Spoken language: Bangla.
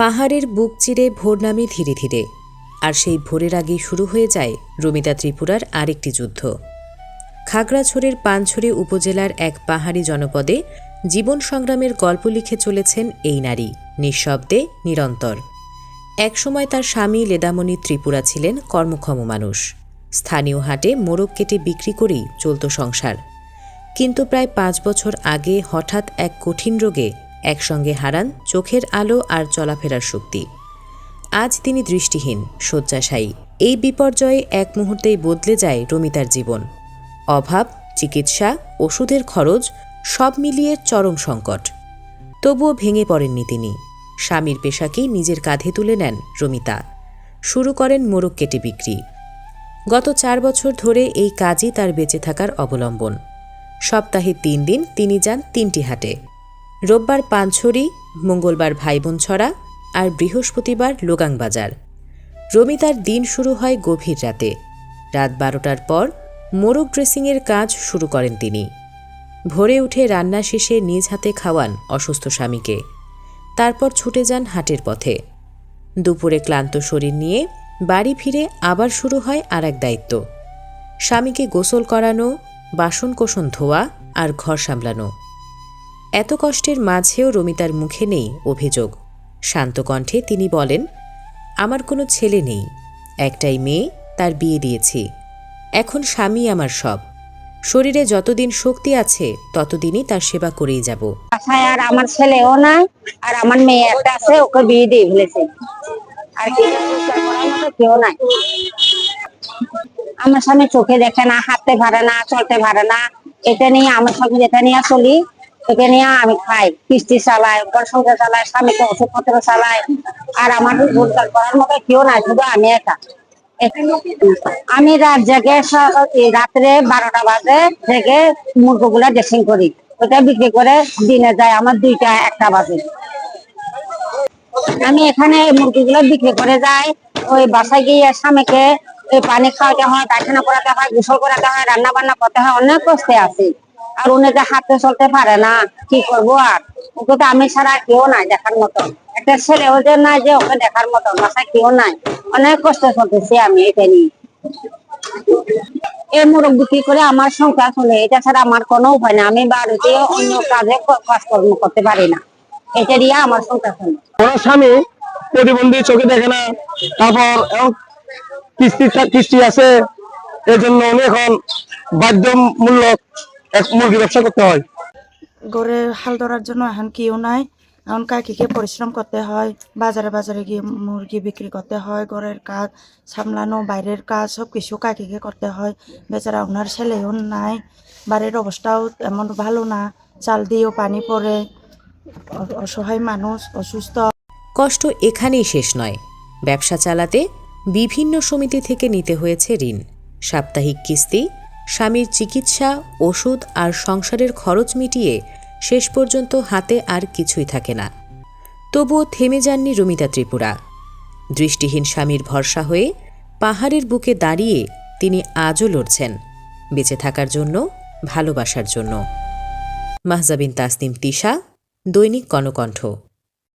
পাহাড়ের বুক চিরে ভোর নামে ধীরে ধীরে, আর সেই ভোরের আগেই শুরু হয়ে যায় রমিতা ত্রিপুরার আরেকটি যুদ্ধ। খাগড়াছড়ির পানছড়ি উপজেলার এক পাহাড়ি জনপদে জীবন সংগ্রামের গল্প লিখে চলেছেন এই নারী, নিঃশব্দে নিরন্তর। একসময় তার স্বামী লেদামণি ত্রিপুরা ছিলেন কর্মক্ষম মানুষ। স্থানীয় হাটে মোরগ কেটে বিক্রি করেই চলত সংসার। কিন্তু প্রায় পাঁচ বছর আগে হঠাৎ এক কঠিন রোগে একসঙ্গে হারান চোখের আলো আর চলাফেরার শক্তি। আজ তিনি দৃষ্টিহীন, শয্যাশায়ী। এই বিপর্যয়ে এক মুহূর্তেই বদলে যায় রমিতার জীবন। অভাব, চিকিৎসা, ওষুধের খরচ সব মিলিয়ে চরম সংকট। তবুও ভেঙে পড়েননি তিনি। স্বামীর পেশাকেই নিজের কাঁধে তুলে নেন রমিতা। শুরু করেন মোরগ কেটে বিক্রি। গত চার বছর ধরে এই কাজই তার বেঁচে থাকার অবলম্বন। সপ্তাহে তিন দিন তিনি যান তিনটি হাটে। রোববার পানছড়ি, মঙ্গলবার ভাইবোনছড়া আর বৃহস্পতিবার লোগাং বাজার। রমিতার দিন শুরু হয় গভীর রাতে। রাত বারোটার পর মোরগ ড্রেসিংয়ের কাজ শুরু করেন তিনি। ভোরে উঠে রান্না শেষে নিজ হাতে খাওয়ান অসুস্থ স্বামীকে। তারপর ছুটে যান হাটের পথে। দুপুরে ক্লান্ত শরীর নিয়ে বাড়ি ফিরে আবার শুরু হয় আর এক দায়িত্ব। স্বামীকে গোসল করানো বাসন কোসন ধোয়া আর ঘর সামলানো। এত কষ্টের মাঝেও রমিতার মুখে নেই অভিযোগ। শান্ত কণ্ঠে তিনি বলেন, আমার কোনো ছেলে নেই। একটাই মেয়ে, তার বিয়ে দিয়েছি। এখন স্বামী আমার সব। শরীরে যতদিন শক্তি আছে, ততদিনই তার সেবা করেই যাব। আর আমার ছেলেও নাই, আর আমার মেয়ে একটা আছে, ওকে বিয়ে দিয়ে ফেলেছে। আর কেউ নাই। আমার স্বামী চোখে দেখে না, হাঁটতে পারে না, চলতে পারে না। এটা নিয়ে, আমার স্বামী যেটা নিয়ে চলি নিয়ে আমি খাই, কিস্তি চালাই চালাই, স্বামীকে ওষুধপত্র চালাই, আর আমার রোজগার করার মতো কেউ নাই, শুধু আমি একা। আমি রাত জেগে রাত্রে বারোটা বাজে থেকে মুরগিগুলা ড্রেসিং করি। ওটা বিক্রি করে দিনে যায় আমার দুইটা, একটা বাজে। আমি এখানে মুরগিগুলো বিক্রি করে যাই। ওই বাসায় গিয়ে স্বামীকে পানি খাওয়াতে হয়, পায়খানা করাতে হয়, গোসল করাতে হয় রান্না বান্না করতে হয়, অনেক কষ্টে আছে। আর উনিকে হাতে চলতে পারে না, কি করব আর? ওকে তো আমি ছাড়া কেউ নাই দেখার মতো। একটা ছেলে ওদের নাই যে ওকে দেখার মতো, বাসায় কেউ নাই। অনেক কষ্ট চলতেছি আমি এটা নিয়ে। এই মোরগ বিক্রি করে আমার সংসার চলে। এটা ছাড়া আমার কোনো উপায় না আমি বাড়িতে অন্য কাজে কাজকর্ম করতে পারি না। এটা দিয়ে আমার সংসার চলে। ওনার স্বামী প্রতিবন্ধী চোখে দেখে না। তারপর কিস্তি কিস্তি আছে। এই জন্য উনি এখন বাধ্যমূলক এক মুরগি ব্যবসা করতে হয়। গড়ে হাল ধরার জন্য এখন কেউ নাই। এখন কাকিকে পরিশ্রম করতে হয় বাজারে বাজারে গিয়ে মুরগি বিক্রি করতে হয় ঘরের কাজ সামলানো বাইরের কাজ সব কিছু কাকিকে করতে হয়। বেচারা ওনার ছেলেও নাই বাড়ির অবস্থাও এমন ভালো না চাল দিয়েও পানি পড়ে অসহায় মানুষ অসুস্থ। কষ্ট এখানেই শেষ নয়। ব্যবসা চালাতে বিভিন্ন সমিতি থেকে নিতে হয়েছে ঋণ। সাপ্তাহিক কিস্তি স্বামীর চিকিৎসা, ওষুধ আর সংসারের খরচ মিটিয়ে শেষ পর্যন্ত হাতে আর কিছুই থাকে না। তবুও থেমে যাননি রমিতা ত্রিপুরা। দৃষ্টিহীন স্বামীর ভরসা হয়ে পাহাড়ের বুকে দাঁড়িয়ে তিনি আজও লড়ছেন, বেঁচে থাকার জন্য, ভালোবাসার জন্য। মাহজাবিন তাসনিম তিশা, দৈনিক কনকণ্ঠ।